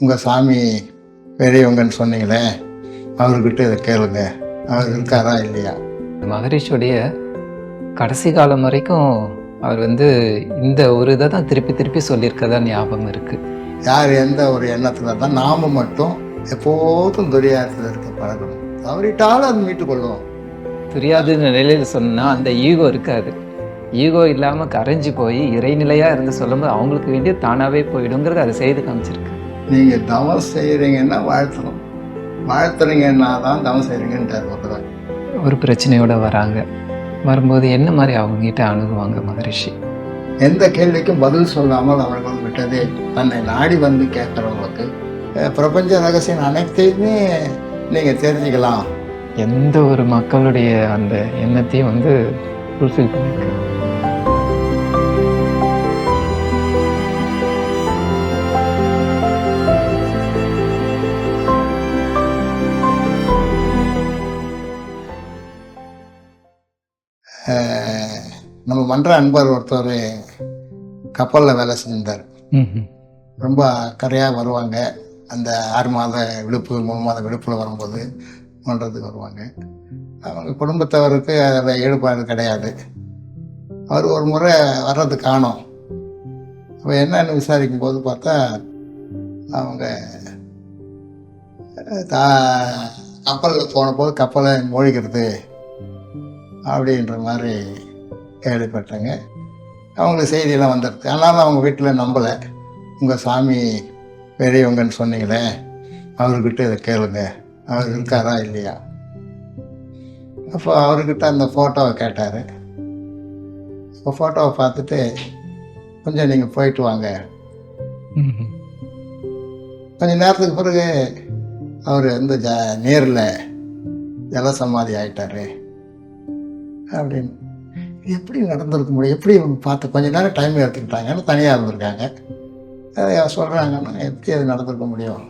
உங்கள் சாமி பெரியவங்கன்னு சொன்னீங்களே அவர்கிட்ட இதை கேளுங்க. அவர் இருக்காரா இல்லையா? மகரிஷியுடைய கடைசி காலம் வரைக்கும் அவர் வந்து இந்த ஒரு இதை தான் திருப்பி திருப்பி சொல்லியிருக்கதா ஞாபகம் இருக்கு. யார் எந்த ஒரு எண்ணத்தில் தான் நாம மட்டும் எப்போதும் துரியாரத்தில் இருக்க பழகணும். தவறிட்டாலும் அது மீட்டுக் கொள்ளும் தெரியாதுன்னு நிலையில சொன்னா அந்த ஈகோ இருக்காது. ஈகோ இல்லாம கரைஞ்சு போய் இறைநிலையா இருந்து சொல்லும்போது அவங்களுக்கு வேண்டிய தானாவே போயிடுங்கிறது அதை செய்து காமிச்சிருக்கு. நீங்கள் தவம் செய்கிறீங்கன்னா வாழ்த்தணும். வாழ்த்துறீங்கன்னா தான் தவம் செய்கிறீங்கன்றார் ஒருத்தர். ஒரு பிரச்சனையோட வராங்க. வரும்போது என்ன மாதிரி அவங்க கிட்ட அணுகுவாங்க மகரிஷி? எந்த கேள்விக்கும் பதில் சொல்லாமல் அவர்கள் விட்டதே. தன்னை நாடி வந்து கேட்குறவங்களுக்கு பிரபஞ்ச ரகசியம் அனைத்தையுமே நீங்கள் தெரிஞ்சுக்கலாம். எந்த ஒரு மக்களுடைய அந்த எண்ணத்தையும் வந்து ஃபுல்ஃபில் பண்ணிருக்கு நம்ம மன்ற அன்பர் ஒருத்தர் கப்பலில் வேலை செஞ்சிருந்தார். ரொம்ப கரையாக வருவாங்க. அந்த ஆறு மாத விடுப்பு மூணு மாத விடுப்பில் வரும்போது பண்ணுறதுக்கு வருவாங்க. அவங்க குடும்பத்தவருக்கு அதில் ஈடுபாடு கிடையாது. அவர் ஒரு முறை வர்றது காணோம். அப்போ என்னன்னு விசாரிக்கும் போது பார்த்தா அவங்க தா கப்பலில் போன போது கப்பலை மூழ்கிறது அப்படின்ற மாதிரி கேள்விப்பட்டாங்க. அவங்களுக்கு செய்தியெல்லாம் வந்துடுது ஆனாலும் அவங்க வீட்டில் நம்பலை. உங்கள் சாமி பெரியவங்கன்னு சொன்னீங்களே அவர்கிட்ட இதை கேளுங்க. அவர் இருக்காரா இல்லையா? அப்போ அவர்கிட்ட அந்த ஃபோட்டோவை கேட்டார். இப்போ ஃபோட்டோவை பார்த்துட்டு கொஞ்சம் நீங்கள் போயிட்டு வாங்க. கொஞ்ச நேரத்துக்கு பிறகு அவர் வந்து ஜ நேரில் ஜலசமாதி ஆயிட்டாரு. அப்படின்னு. இது எப்படி நடந்திருக்க முடியும் எப்படி இவங்க பார்த்து கொஞ்ச நேரம் டைம் எடுத்துக்கிட்டாங்கன்னு தனியாக இருந்திருக்காங்க. அதை சொல்கிறாங்கன்னா எப்படி அது நடந்திருக்க முடியும்?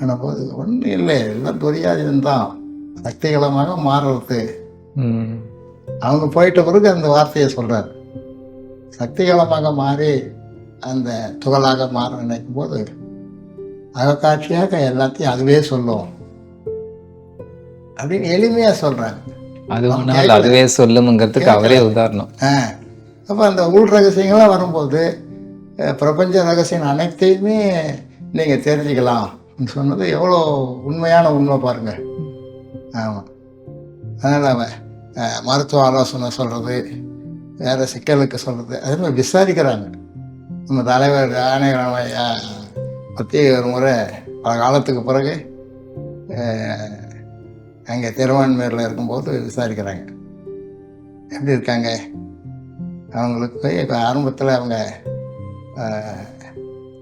ஆனால் போது ஒன்றும் இல்லை. எல்லாம் துரியாதீனம் தான். சக்திகளமாக மாறுறது. அவங்க போயிட்ட பிறகு அந்த வார்த்தையை சொல்கிறார் சக்திகளமாக மாறி அந்த துகளாக மாற நினைக்கும் போது அகக்காட்சியாக எல்லாத்தையும் அதுவே சொல்லும். அப்படின்னு எளிமையாக சொல்கிறாங்க அது ஒன்றால் அதுவே சொல்லுமுங்கிறதுக்கு அவரே உதாரணம். அப்போ அந்த உள் ரகசியங்கள்லாம் வரும்போது பிரபஞ்ச ரகசியம் அனைத்தையுமே நீங்கள் தெரிஞ்சுக்கலாம். சொன்னது எவ்வளோ உண்மையான உண்மை பாருங்கள் ஆமாம் அதனால் அவன் மருத்துவ ஆலோசனை சொல்கிறது வேறு சிக்கலுக்கு சொல்கிறது அதே மாதிரி விசாரிக்கிறாங்க. நம்ம தலைவர் ஆணையராம பற்றி ஒரு முறை பல காலத்துக்கு பிறகு அங்கே திருவான்மையூரில் இருக்கும்போது விசாரிக்கிறாங்க. எப்படி இருக்காங்க? அவங்களுக்கு போய் இப்போ ஆரம்பத்தில் அவங்க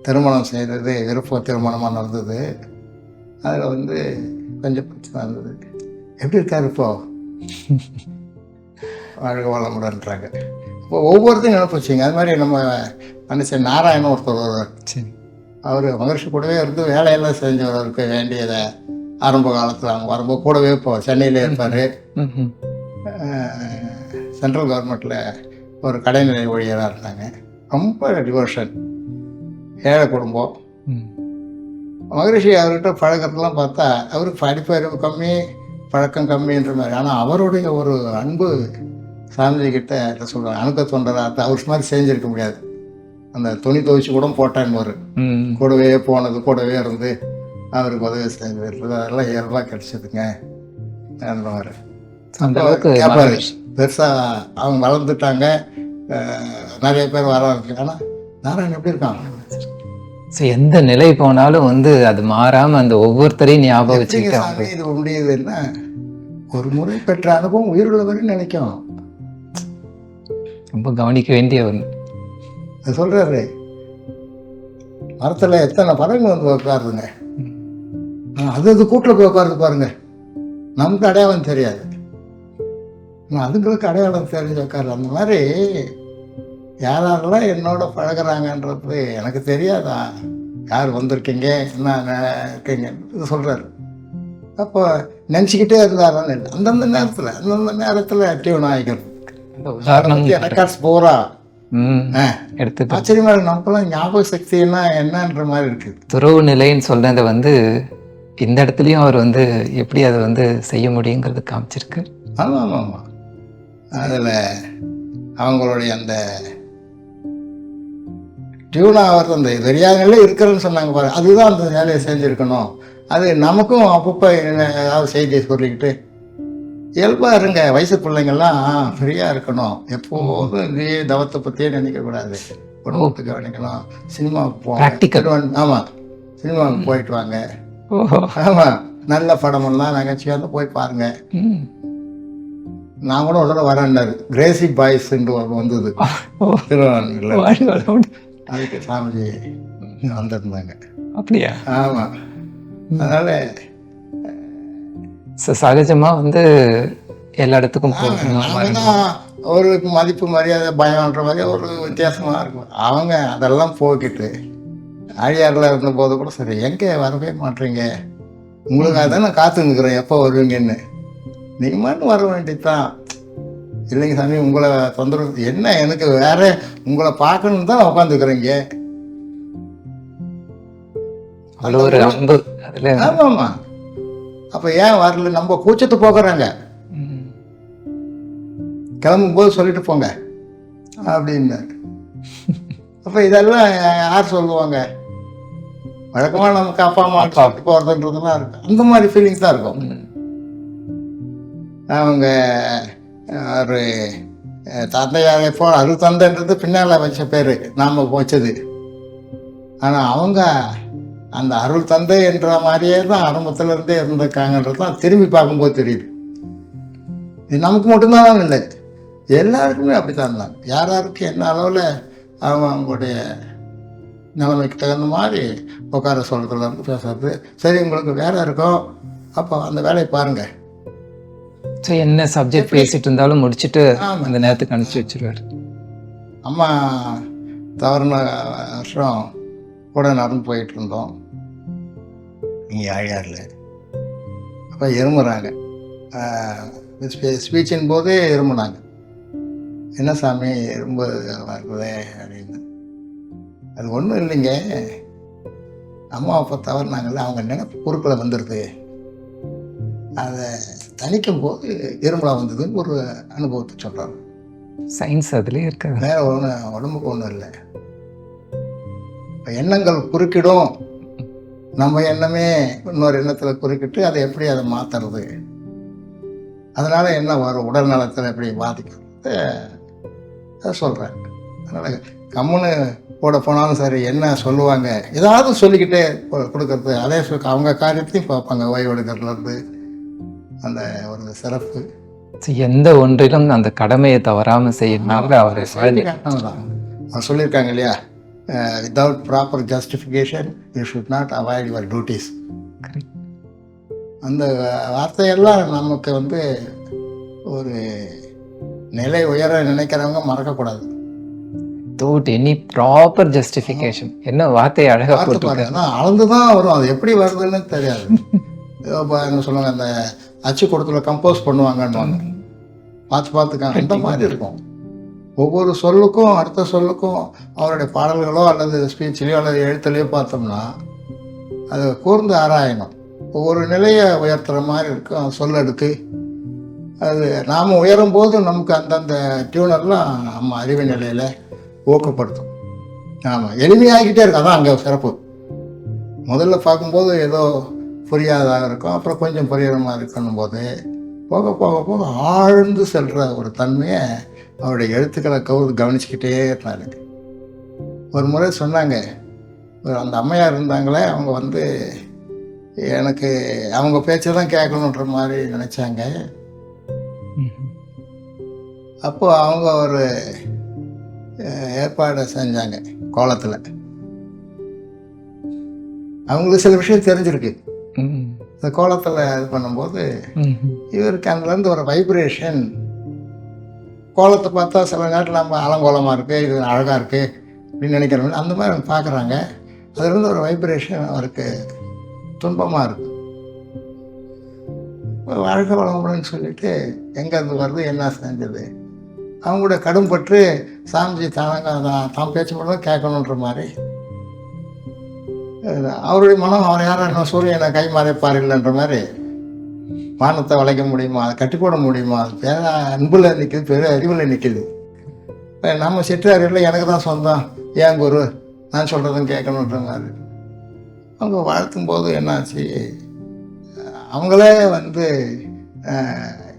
திருமணம் செய்தது விருப்ப திருமணமாக நடந்தது. அதில் வந்து கொஞ்சம் பிரச்சனை இருந்தது. எப்படி இருக்காரு இப்போ? வாழ்க வளமுடன்றாங்க. இப்போ ஒவ்வொருத்தையும் நினைப்பு வச்சுங்க அது மாதிரி நம்ம மனுஷன் நாராயணன் ஒருத்தர் வருவார். அவர் மகர்ஷி கூடவே இருந்து வேலையெல்லாம் செஞ்சவருக்கு வேண்டியதை ஆரம்ப காலத்தில் அவங்க வரும்போது கூடவே இப்போ சென்னையிலே இருப்பார். சென்ட்ரல் கவர்மெண்ட்டில் ஒரு கடைநிலை ஊழியராக இருந்தாங்க. ரொம்ப டிவோஷன் ஏழை குடும்பம். மகரிஷி அவர்கிட்ட பழக்கறதெல்லாம் பார்த்தா அவருக்கு படிப்பறிவு கம்மி பழக்கம் கம்மின்ற மாதிரி. ஆனால் அவருடைய ஒரு அன்பு சாமிஜி கிட்ட என்ன சொல்கிறாங்க அணுக்க தொண்டராக அவர் மாதிரி செஞ்சிருக்க முடியாது. அந்த துணி துவைச்சு கூட போட்டான்னு. கூடவே போனது கூடவே இருந்து. அவருக்கு உதவி செஞ்சது அதெல்லாம் இயல்பாக கிடைச்சதுங்க. அந்த மாதிரி அந்த அளவுக்கு கேட்பாரு. மகரிஷி. பெருசா அவங்க வளர்ந்துட்டாங்க. நிறைய பேர் வர ஆனால் நாராயணன் எப்படி இருக்கான்? So, எந்த நிலை போனாலும் வந்து அது மாறாம அந்த ஒவ்வொருத்தரையும் ஞாபகம் எப்படிங்க வச்சுக்கிட்டு சாமி அவங்க இது முடியுதுன்னா ஒரு முறை பெற்ற அனுபவம் உயிருள்ளவரையும் நினைக்கும். ரொம்ப கவனிக்க வேண்டிய ஒன்று அது சொல்றாரு. மரத்துல எத்தனை பறவைங்க வந்து உட்காருதுங்க. அது அது கூட்டில் போய் உட்காருது பாருங்க. நமக்கு அடையாளம் தெரியாது. ஆனா, அதுங்களுக்கு அடையாளம் தெரிஞ்சு உட்காரு அந்த மாதிரி யார் யாரெல்லாம் என்னோட பழகுறாங்கன்றது எனக்கு தெரியாதா? யார் வந்திருக்கீங்க? என்ன இருக்கீங்க? இது சொல்றாரு. அப்போ நினச்சிக்கிட்டே இருந்தாரான்னு அந்தந்த நேரத்தில் அந்தந்த நேரத்தில் டியூன் ஆகிக்கிறது உதாரணம் ரெக்கார்ட்ஸ் பூரா ம் ஆ. எடுத்துட்டு ஆச்சரியமா இருக்கு. நமக்கெல்லாம் ஞாபக சக்தின்னா என்னன்ற மாதிரி இருக்கு. துறவு நிலைன்னு சொன்னதை வந்து இந்த இடத்துலயும் அவர் வந்து எப்படி அதை வந்து செய்ய முடியுங்கிறது காமிச்சிருக்கு. ஆமாம் ஆமாம் ஆமாம் அதில் அவங்களுடைய அந்த டியூன் ஆகிறது அந்த வெறியாகலே இருக்கிறேன்னு சொன்னாங்க பாரு. அதுதான் அந்த வேலையை செஞ்சுருக்கணும். அது நமக்கும் அப்பப்போ ஏதாவது செய்தியை சொல்லிக்கிட்டு இயல்பாக இருங்க வயசு பிள்ளைங்கள்லாம் ஃப்ரீயாக இருக்கணும். எப்போதும் இதே தவத்தை பற்றியே நினைக்கக்கூடாது. குடும்பத்தை கவனிக்கணும் சினிமாவுக்கு. போங்க. ஆமாம் சினிமாவுக்கு போயிட்டு வாங்க. ஆமாம் நல்ல படமெல்லாம் நகைச்சுவையாக இருந்தா போய் பாருங்கள் ம். நான் கூட உடனே வரேன்னாரு. கிரேசி ஒன்று வந்தது. திருவாரூரில். அதுக்கு சாமிஜி வந்திருந்தாங்க. அப்படியா? ஆமாம் அதனால ச- சகஜமா வந்து எல்லா இடத்துக்கும் போகணும் தான் ஒரு மதிப்பு மரியாதை பயம்ன்ற மாதிரி ஒரு வித்தியாசமாக இருக்கும். அவங்க அதெல்லாம் போக்கிட்டு ஆழியாரில் இருந்தபோது கூட சரி எங்கே வரவே மாட்டீங்க? உங்களுக்காக தான் நான் காத்து நிற்கிறேன் எப்போ வருவீங்கன்னு. நீங்கள் மட்டும் வர வேண்டியதுதான். இல்லைங்க சாமி உங்களை தொந்தரவு என்ன எனக்கு வேற உங்களை பார்க்கணுன்னு தான் உட்காந்துக்கிறீங்க அவ்வளோ ஒரு அன்பு அதுல. ஆமாம் ஆமாம் அப்போ ஏன் வரல? நம்ம கூச்சத்தை போக்குறாங்க ம். கிளம்பும்போது சொல்லிட்டு போங்க அப்படின்னாரு. அப்போ இதெல்லாம் யார் சொல்லுவாங்க? வழக்கமாக நமக்கு அப்பா அம்மா சொல்லிட்டு போகிறதுன்றதுலாம் இருக்கும் அந்த மாதிரி ஃபீலிங்ஸ் தான் இருக்கும். அவங்க ஒரு தந்தையாரை போ அருள் தந்தைன்றது பின்னால் வச்ச பேர். நாம் வச்சது ஆனால் அவங்க அந்த அருள் தந்தை என்ற மாதிரியே தான் ஆரம்பத்துல இருந்தே இருந்திருக்காங்கன்றது தான் திரும்பி பார்க்கும்போது தெரியுது. இது நமக்கு மட்டும்தான் இல்லை. எல்லாருக்குமே அப்படி தான். இருந்தாங்க யார் யாருக்கு என்ன அளவில் அவங்க அவங்களுடைய நிலைமைக்கு தகுந்த மாதிரி உட்கார சொல்கிறதுல இருந்து பேசுறது. சரி உங்களுக்கு வேலை இருக்கும் அப்போ அந்த வேலையை பாருங்கள் சரி என்ன சப்ஜெக்ட் பேசிட்டு இருந்தாலும் முடிச்சிட்டு. அந்த நேரத்துக்கு அனுப்பிச்சு வச்சிருவாரு. அம்மா தவறுன வருஷம் கூட நடந்து போயிட்டு இருந்தோம். இங்கே ஆழியாரில் அப்போ இருமுறாங்க ஸ்பீச்சின் போதே இருமுனாங்க என்ன சாமி எறும்பு வருதே அப்படின்னு. அது ஒன்றும் இல்லைங்க. அம்மா அப்பா தவறுனாங்கல்ல அவங்க நினைப்பு குறுக்கில் வந்துடுது அதை தணிக்கும் போது இருமலா வந்ததுன்னு ஒரு அனுபவத்தை சொல்கிறாங்க சயின்ஸ் அதுலயே இருக்காது. வேற ஒன்று உடம்புக்கு ஒன்றும் இல்லை. இப்போ எண்ணங்கள் குறுக்கிடும். நம்ம எண்ணமே இன்னொரு எண்ணத்தில் குறுக்கிட்டு அதை எப்படி அதை மாற்றுறது அதனால என்ன வரும்? உடல் நலத்தில் எப்படி பாதிக்கிறது? அதை சொல்கிறேன் அதனால் கம்முன்னு போட போனாலும் சரி என்ன சொல்லுவாங்க ஏதாவது சொல்லிக்கிட்டே கொடுக்கறது அதே அவங்க காரியத்தையும் பார்ப்பாங்க ஓய்வு எடுக்கிறதுலேருந்து அந்த ஒரு சிறப்பு. எந்த ஒன்றிலும் அந்த கடமையை தவறாம செய்யறதுனால அவர். அவர் சொல்லியிருக்காங்க இல்லையா? Without proper justification you should not avoid your duties. அந்த வார்த்தையெல்லாம் நமக்கு வந்து ஒரு நிலை உயர நினைக்கிறவங்க மறக்கக்கூடாது. வித்தவுட் எனி ப்ராப்பர் ஜஸ்டிஃபிகேஷன் என்ன வார்த்தையை அழகா பார்த்து போட்டு பாருங்க ஆனால் அளந்து தான் வரும். அது எப்படி வருதுன்னு தெரியாது. இப்போ என்ன சொல்லுவாங்க அந்த அச்சு கொடுத்துல கம்போஸ் பண்ணுவாங்கன்னு பார்த்து பார்த்துக்காங்க அந்த மாதிரி இருக்கும். ஒவ்வொரு சொல்லுக்கும் அடுத்த சொல்லுக்கும் அவருடைய பாடல்களோ அல்லது ஸ்பீச்சிலையோ அல்லது எழுத்துலையோ பார்த்தோம்னா அதை கூர்ந்து ஆராயணும். ஒவ்வொரு நிலையை உயர்த்துற மாதிரி இருக்கும் சொல்லெடுத்து அது நாம் உயரும் போது நமக்கு அந்தந்த டியூனர்லாம் நம்ம அறிவு நிலையில் ஊக்கப்படுத்தும். ஆமாம் எளிமையாகிட்டே இருக்கு. அதான் அங்கே சிறப்பு. முதல்ல பார்க்கும்போது ஏதோ புரியாததாக இருக்கும். அப்புறம் கொஞ்சம் புரியுற மாதிரி இருக்கணும் போது போக போக போக ஆழ்ந்து செல்கிற ஒரு தன்மையை அவருடைய எழுத்துக்களை கவு கவனிச்சுக்கிட்டே இருந்தாரு. ஒரு முறை சொன்னாங்க ஒரு அந்த அம்மையார் இருந்தாங்களே அவங்க வந்து எனக்கு அவங்க பேச்சை தான் கேட்கணுன்ற மாதிரி நினச்சாங்க. அப்போது அவங்க ஒரு ஏற்பாடு செஞ்சாங்க கோலத்தில். அவங்களுக்கு சில விஷயம் தெரிஞ்சிருக்கு. இந்த கோலத்தில் இது பண்ணும்போது இவருக்கு அதுலேருந்து ஒரு வைப்ரேஷன் கோலத்தை பார்த்தா சில நேரத்தில் நம்ம அலங்கோலமாக இருக்குது இது அழகாக இருக்குது அப்படின்னு நினைக்கிறவங்க அந்த மாதிரி பார்க்குறாங்க. அதுலேருந்து ஒரு வைப்ரேஷன் அவருக்கு துன்பமாக இருக்குது வாழ்க்கை வளமுடன் சொல்லிட்டு எங்கேருந்து வருது என்ன செஞ்சது? அவங்க கூட கடும்பற்று சாமிஜி தானங்க தான் தான் பேச்சு மட்டும் கேட்கணுன்ற மாதிரி. அவருடைய மனம் அவர் யாரும் என்ன சூரியனை கை மறைப்பார் இல்லைன்ற மாதிரி. வானத்தை வளைக்க முடியுமா? அதை கட்டி போட முடியுமா? அது பேர அன்பில் நிற்குது பெரிய அறிவில் நிற்கிது நம்ம சிற்றாரில் எனக்கு தான் சொந்தம். ஏன் குரு? நான் சொல்கிறதும் கேட்கணுன்ற மாதிரி. அவங்க வாழ்த்தும் போது என்னாச்சு? அவங்களே வந்து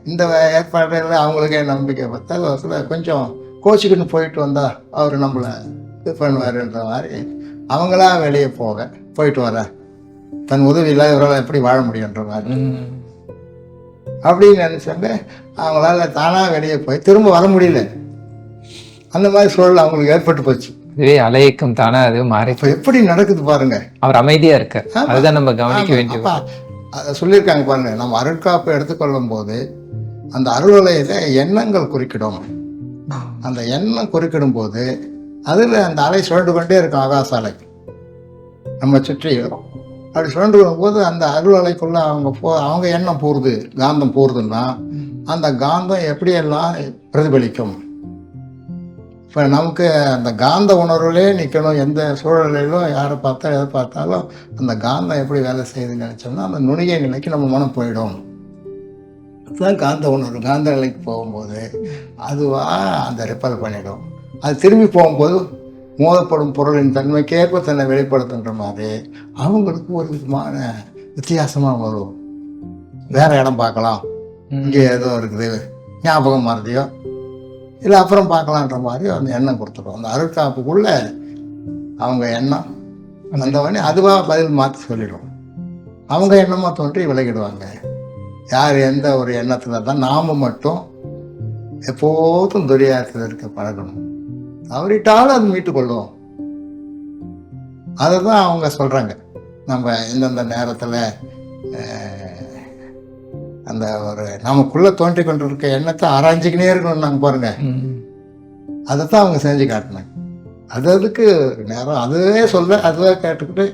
இந்த ஏற்பாடுகளில் அவங்களுக்கே நம்பிக்கை பார்த்தா கொஞ்சம் கோச்சிக்கிட்டு போயிட்டு வந்தா அவர் நம்மளை இது பண்ணுவாருன்ற மாதிரி அவங்களா வெளியே போக போயிட்டு வர. தன் உதவியில் இவரால் எப்படி வாழ முடியுன்ற மாதிரி. அப்படின்னு நினச்சாங்க அவங்களால தானாக வெளியே போய் திரும்ப வர முடியல. அந்த மாதிரி சூழல் அவங்களுக்கு ஏற்பட்டு போச்சு. இதுவே அலையக்கம் தானே அது மாறி இப்போ எப்படி நடக்குது பாருங்க. அவர் அமைதியா இருக்கார். அதுதான் நம்ம கவனிக்க வேண்டியது அப்பா அதை சொல்லியிருக்காங்க பாருங்க நம்ம அருட்காப்பு எடுத்துக்கொள்ளும் போது அந்த அருளலையில எண்ணங்கள் குறுக்கிடும். அந்த எண்ணம் குறுக்கிடும் போது அதில் அந்த அலை சுழண்டு கொண்டே இருக்கும் ஆகாச அலை. நம்ம சுற்றி அப்படி சுழண்டு போது அந்த அருள் அலைக்குள்ளே அவங்க போ அவங்க எண்ணம் போகிறது காந்தம் போகிறதுன்னா அந்த காந்தம் எப்படியெல்லாம் பிரதிபலிக்கும்? இப்போ நமக்கு அந்த காந்த உணர்வுலே நிற்கணும் எந்த சூழலிலும் யாரை பார்த்தா எதை பார்த்தாலும் அந்த காந்தம் எப்படி வேலை செய்யுதுன்னு நினச்சோம்னா அந்த நுணுகிய நிலைக்கு நம்ம மனம் போயிடும். அதுதான் காந்த உணர்வு. காந்த நிலைக்கு போகும்போது அதுவாக அந்த ரிப்பல் பண்ணிடும். அது திரும்பி போகும்போது மோதப்படும் பொருளின் தன்மைக்கேற்ப தன்னை வெளிப்படுத்துன்ற மாதிரி அவங்களுக்கு ஒரு விதமான வித்தியாசமாக வரும். வேறு இடம் பார்க்கலாம். இங்கே ஏதோ இருக்குது. ஞாபகம் மாறுதியோ இல்லை அப்புறம் பார்க்கலான்ற மாதிரி அந்த எண்ணம் கொடுத்துருவோம் அந்த அருட்காப்புக்குள்ள அவங்க எண்ணம் வந்தவொடனே அதுவாக பதில் மாற்றி சொல்லிடும் அவங்க எண்ணமாக தோன்றி விலகிடுவாங்க. யார் எந்த ஒரு எண்ணத்தில் தான் நாம் மட்டும் எப்போதும் துரியாரத்தில் இருக்க பழகணும். தவறிட்டாலும் அது மீட்டுக்கொள்ளும் அதை தான் அவங்க சொல்கிறாங்க நம்ம எந்தெந்த நேரத்தில் அந்த ஒரு நமக்குள்ளே தோன்றி கொண்டிருக்க எண்ணத்தை ஆராய்ஞ்சிக்கினே இருக்கணும் நாங்கள் பாருங்க. அதைத்தான் அதை தான் அவங்க செஞ்சு காட்டினாங்க. அது அதுக்கு நேரம் அதுவே சொல்ல அதுவே கேட்டுக்கிட்டு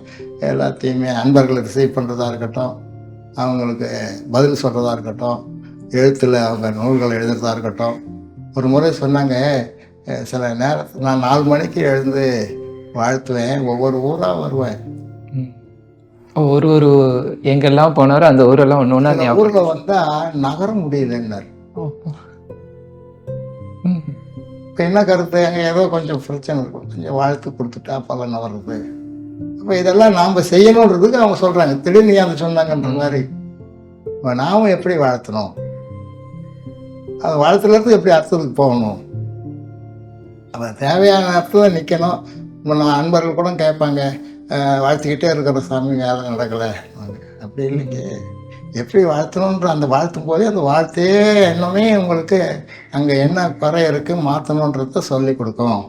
எல்லாத்தையுமே அன்பர்களை ரிசீவ் பண்ணுறதா இருக்கட்டும் அவங்களுக்கு பதில் சொல்கிறதா இருக்கட்டும் எழுத்தில் அவங்க நூல்களை எழுதுறதா இருக்கட்டும். ஒரு முறை சொன்னாங்க சில நேரத்தில் நான் நாலு மணிக்கு எழுந்து வாழ்த்துவேன் ஒவ்வொரு ஊராக வருவேன். ஒரு ஒரு எங்கெல்லாம் போனாரோ அந்த ஊரெல்லாம் ஒன்று ஒன்றா ஊரில் வந்தால் நகர முடியலன்னார் ம். இப்போ என்ன கருத்து? அங்கே ஏதோ கொஞ்சம் பிரச்சனை இருக்கும் கொஞ்சம் வாழ்த்து கொடுத்துட்டா பலன் வர்றது. அப்போ இதெல்லாம் நாம் செய்யணுன்றதுக்கு அவங்க சொல்கிறாங்க திடீர்னு அதை சொன்னாங்கன்ற மாதிரி. இப்போ நாமும் எப்படி வாழ்த்தணும்? அது வாழ்த்துலேருந்து எப்படி அர்த்தத்துக்கு போகணும்? அப்போ தேவையான அர்த்தத்தில் நிற்கணும் இப்போ நான் அன்பர்கள் கூட கேட்பாங்க. வாழ்த்திக்கிட்டே இருக்கிற சாமி வேலை நடக்கலை. அப்படி இல்லைங்க. எப்படி வாழ்த்தணுன்ற அந்த வாழ்த்தும் போதே அந்த வாழ்த்தே எண்ணமே உங்களுக்கு அங்கே என்ன குறை இருக்குது மாற்றணுன்றத சொல்லி கொடுக்கும்.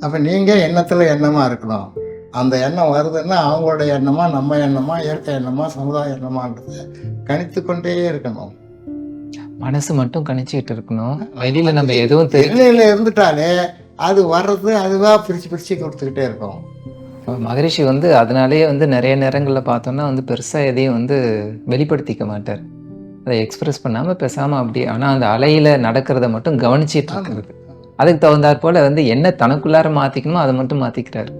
அப்போ நீங்கள் எண்ணத்தில் எண்ணமாக இருக்கணும். அந்த எண்ணம் வருதுன்னா அவங்களோட எண்ணமா நம்ம எண்ணமா இயற்கை எண்ணமா சமுதாய எண்ணமான்றத கணித்து கொண்டே இருக்கணும். மனசு மட்டும் கணிச்சுக்கிட்டு இருக்கணும். வெளியில நம்ம எதுவும் தெரி எல்லையில் இருந்துட்டாலே அது வர்றது அதுவாக பிரித்து பிரித்து கொடுத்துக்கிட்டே இருக்கும். மகரிஷி வந்து அதனாலேயே வந்து நிறைய நேரங்களில் பார்த்தோம்னா வந்து பெருசாக எதையும் வந்து வெளிப்படுத்திக்க மாட்டார். அதை எக்ஸ்பிரஸ் பண்ணாமல் பேசாமல் அப்படி ஆனால் அந்த அலையில் நடக்கிறத மட்டும் கவனிச்சிட்டு இருக்கிறது. அதுக்கு தகுந்தாற் போல வந்து என்ன தனக்குள்ளார மாற்றிக்கணுமோ அதை மட்டும் மாற்றிக்கிறாரு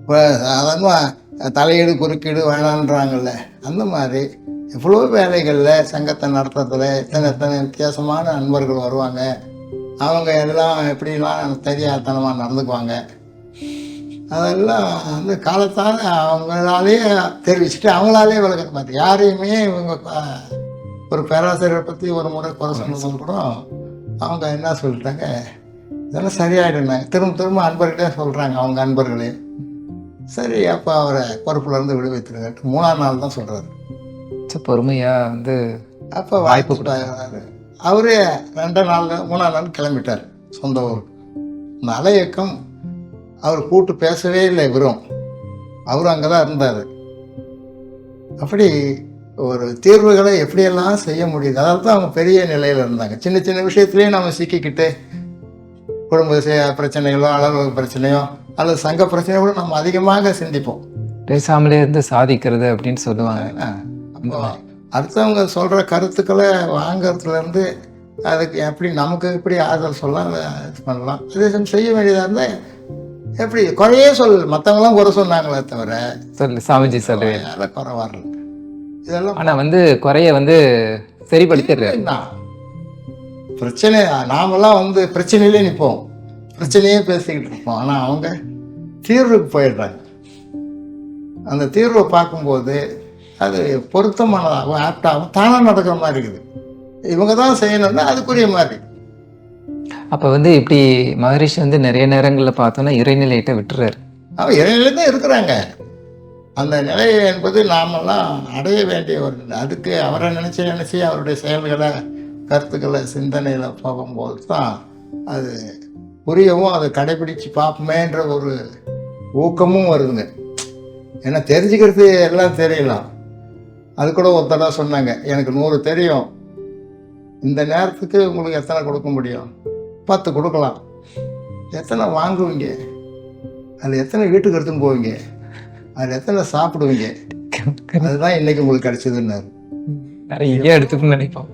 இப்போ சாதாரணமாக தலையீடு குறுக்கீடு வேணான்றாங்கல்ல. அந்த மாதிரி எவ்வளோ வேலைகளில் சங்கத்தை நடத்துறதுல எத்தனை எத்தனை வித்தியாசமான நண்பர்கள் வருவாங்க? அவங்க எல்லாம் எப்படிலாம் தெரியாதனமாக நடந்துக்குவாங்க? அதெல்லாம் வந்து காலத்தால் அவங்களாலே தெரிவிச்சுட்டு அவங்களாலே விளக்க மாட்டேன் யாரையுமே இவங்க ஒரு பேராசிரியரை பற்றி ஒரு முறை குறை சொன்னதும் கூட அவங்க என்ன சொல்லிட்டாங்க? இதெல்லாம் சரியாயிடுனாங்க திரும்ப திரும்ப அன்பர்களே சொல்கிறாங்க அவங்க அன்பர்களே. சரி அப்போ அவரை பொறுப்புல இருந்து விடுவித்துருங்க மூணாம் நாள் தான் சொல்கிறாரு பொறுமையாக வந்து அப்போ வாய்ப்பு வாய்ப்பு அவரே ரெண்டாம் நாள் மூணாம் நாள் கிளம்பிட்டார். சொந்த ஊர் அலை இயக்கம். அவர் கூட்டு பேசவே இல்லை இவரும். அவரும் அங்கே தான் இருந்தார். அப்படி ஒரு தீர்வுகளை எப்படியெல்லாம் செய்ய முடியுது? அதாவது தான் அவங்க பெரிய நிலையில் இருந்தாங்க. சின்ன சின்ன விஷயத்துலேயே நம்ம சிக்கிக்கிட்டு குடும்ப பிரச்சனைகளோ அலுவலக பிரச்சனையோ அல்லது சங்க பிரச்சனையோ கூட நம்ம அதிகமாக சிந்திப்போம். பேசாமலே இருந்து சாதிக்கிறது அப்படின்னு சொல்லுவாங்க. அடுத்தவங்க சொல்கிற கருத்துக்களை வாங்கறதுலேருந்து அதுக்கு எப்படி நமக்கு எப்படி ஆறுதல் சொல்லலாம் இது பண்ணலாம். அதே செய்ய வேண்டியதாக இருந்தால் எப்படி? குறையே சொல் மற்றவங்களாம் குறை சொன்னாங்களே தவிர சொல்லு சாமிஜி சொல்லுவேன் அதில் குறை வரல. இதெல்லாம் ஆனா வந்து குறைய வந்து சரிப்படுத்திடுறாரு. என்ன? பிரச்சனை நாமெல்லாம் வந்து பிரச்சனையிலே நிற்போம் பிரச்சனையே பேசிக்கிட்டு இருப்போம். ஆனால் அவங்க தீர்வுக்கு போயிடுறாங்க. அந்த தீர்வை பார்க்கும்போது அது பொருத்தமானதாகவும் ஆப்டாகவும் தானாக நடக்கிற மாதிரி இருக்குது. இவங்க தான் செய்யணும்னா அதுக்குரிய மாதிரி. அப்போ வந்து இப்படி மகரிஷி வந்து நிறைய நேரங்களில் பார்த்தோன்னா இறைநிலையிட்ட விட்டுறாரு. அவன் இறைநிலை தான் இருக்கிறாங்க. அந்த நிலை என்பது நாமெல்லாம் அடைய வேண்டிய ஒரு அதுக்கு அவரை நினச்சி நினச்சி அவருடைய செயல்களை கருத்துக்களை சிந்தனையில் போகும்போது தான் அது புரியவும் அதை கடைபிடிச்சு பார்ப்போமேன்ற ஒரு ஊக்கமும் வருதுங்க. ஏன்னா தெரிஞ்சுக்கிறது எல்லாம் தெரியலாம். அது கூட ஒருத்தடா சொன்னாங்க எனக்கு நூறு தெரியும். இந்த நேரத்துக்கு உங்களுக்கு எத்தனை கொடுக்க முடியும்? பத்து கொடுக்கலாம். எத்தனை வாங்குவீங்க? அதில் எத்தனை வீட்டுக்கு எடுத்துன்னு போவீங்க? அதில் எத்தனை சாப்பிடுவீங்க? அதுதான் இன்னைக்கு உங்களுக்கு கிடைச்சதுன்னாரு. நிறைய எடுத்துக்கணும்னு நினைப்போம்.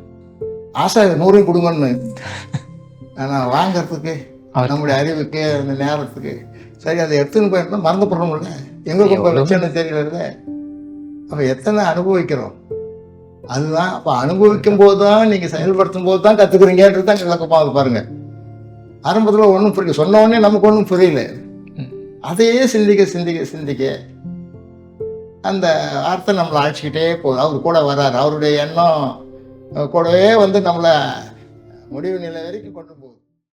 ஆசை நூறையும் கொடுங்கன்னு. ஆனால் வாங்குறதுக்கு நம்முடைய அறிவுக்கு அந்த நேரத்துக்கு. சரி அதை எடுத்துன்னு போயிருந்தா மறந்து போடுறோம்ல எங்கே கொண்டு வச்சேன்னு தெரியல அப்போ எத்தனை அனுபவிக்கிறோம்? அதுதான் அப்போ அனுபவிக்கும் போது தான் நீங்கள் செயல்படுத்தும் போது தான் கற்றுக்குறீங்கன்றது தான் விளக்கமாக பாருங்க. ஆரம்பத்தில் ஒன்றும் புரியல சொன்ன உடனே நமக்கு ஒன்றும் புரியல. அதையே சிந்திக்க சிந்திக்க சிந்திக்க அந்த வார்த்தை நம்மளை அழைச்சிக்கிட்டே போகுது. அவர் கூட வராரு அவருடைய எண்ணம் கூடவே வந்து நம்மளை முடிவு நிலை வரைக்கும் கொண்டு